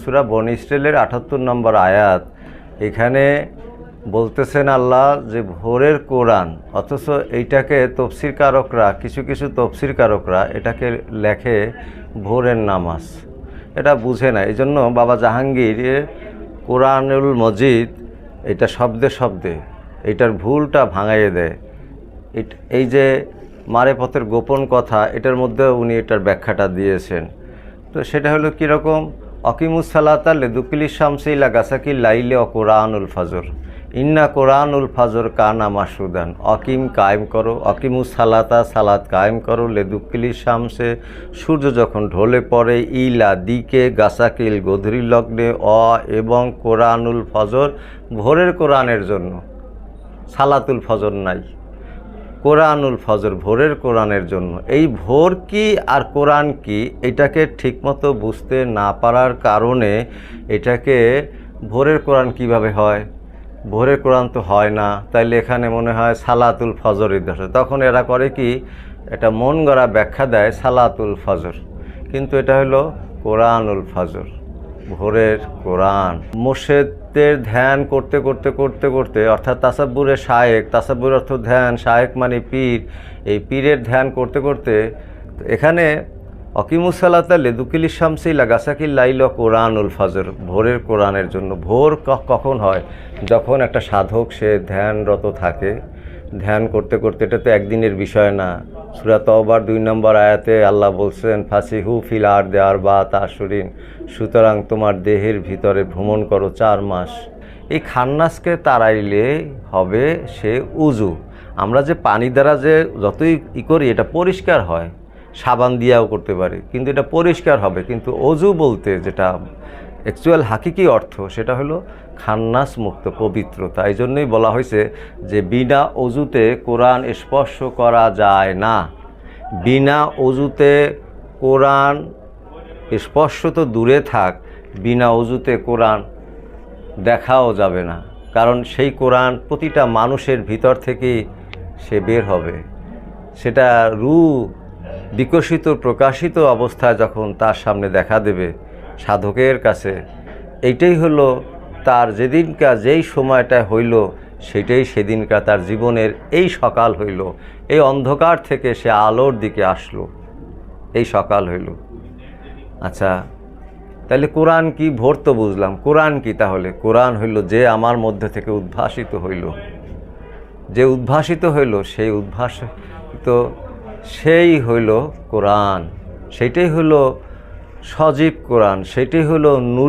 সুরা বন ইসরায়েলের আটাত্তর নম্বর আয়াত, এখানে বলতেছেন আল্লাহ যে ভোরের কোরআন, অথচ এইটাকে তফসির কারকরা কিছু কিছু তফসির কারকরা এটাকে লেখে ভোরের নামাজ। এটা বুঝে না এই জন্য বাবা জাহাঙ্গীর কোরআনুল মজিদ এটা শব্দে শব্দে এটার ভুলটা ভাঙাইয়ে দেয়। এই যে মারে পথের গোপন কথা, এটার মধ্যে উনি এটার ব্যাখ্যাটা দিয়েছেন। তো সেটা হলো কীরকম? অকিমুসালাতা লেদুকিলি শামসিলা গাছাকি লাইলে অ কোরআনুল ফাজর। ইন্না কোরআনুল ফাজর কানা মাসুদান অকিম কায়েম করো অকিমুস সালাতা সালাত কায়েম করো। লেদুকিলি শামসে সূর্য যখন ঢলে পড়ে, ইলা দিকে গাছাকিল গধুরি লগ্নে অ এবং কোরআনুল ফজর ভোরের কোরআনের জন্য। সালাতুল ফজর নাই। কোরআনুল ফজর, ভোরের কোরআনের জন্য। এই ভোর কি আর কোরআন কি, এটাকে ঠিকমতো বুঝতে না পারার কারণে এটাকে ভোরের কোরআন কীভাবে হয়? ভোরের কোরআন তো হয় না। তাইলে এখানে মনে হয় সালাতুল ফজর ইদ্দাস তখন এরা করে কি, এটা মন গড়া ব্যাখ্যা দেয় সালাতুল ফজর। কিন্তু এটা হলো কোরআনুল ফজর। ভোরের কোরআন। মোর্শেদের ধ্যান করতে করতে করতে করতে, অর্থাৎ তাসাব্বুরের শায়েক, তাসাব্বুর অর্থ ধ্যান, শায়েক মানে পীর, এই পীরের ধ্যান করতে করতে, এখানে অকিমুসালাতা লেদুকিল শামসি লাগাসাকিল লাইল কোরআনুল ফজর, ভোরের কোরআনের জন্য। ভোর কখন হয়? যখন একটা সাধক, সে ধ্যানরত থাকে। ধ্যান করতে করতে, এটা তো একদিনের বিষয় না। সুরা তওবার দুই নম্বর আয়াতে আল্লাহ বলছেন ফাঁসি হু ফিল আর দেয়ার বা তাসরিন সুতরাং তোমার দেহের ভিতরে ভ্রমণ করো চার মাস। এই খান্নাসকে তাড়াইলে হবে সে উজু আমরা যে পানি দ্বারা যে যতই ই করি, এটা পরিষ্কার হয়। সাবান দিয়াও করতে পারি, কিন্তু এটা পরিষ্কার হবে। কিন্তু অজু বলতে যেটা অ্যাকচুয়াল হাকিকি অর্থ সেটা হলো খান্নাস মুক্ত পবিত্রতা এই জন্যই বলা হয়েছে যে বিনা অজুতে কোরআন স্পর্শ করা যায় না। বিনা অজুতে কোরআন স্পর্শ তো দূরে থাক, বিনা অজুতে কোরআন দেখাও যাবে না। কারণ সেই কোরআন প্রতিটা মানুষের ভিতর থেকেই সে বের হবে। সেটা রু বিকশিত, প্রকাশিত অবস্থায় যখন তার সামনে দেখা দেবে সাধকের কাছে। এইটাই হলো তার যেদিনকার যেই সময়টা হইল সেটাই সেদিনকার তার জীবনের এই সকাল হইল। এই অন্ধকার থেকে সে আলোর দিকে আসলো। এই সকাল হইল। আচ্ছা তাহলে কোরআন কি ভোর তো বুঝলাম। কোরআন কি তাহলে? কোরআন হইল যে আমার মধ্যে থেকে উদ্ভাসিত হইল। যে উদ্ভাসিত হইল, সেই উদ্ভাসিত, সেই হইল কোরআন। সেইটাই হইল সজীব কোরআন সেটি হলো নূর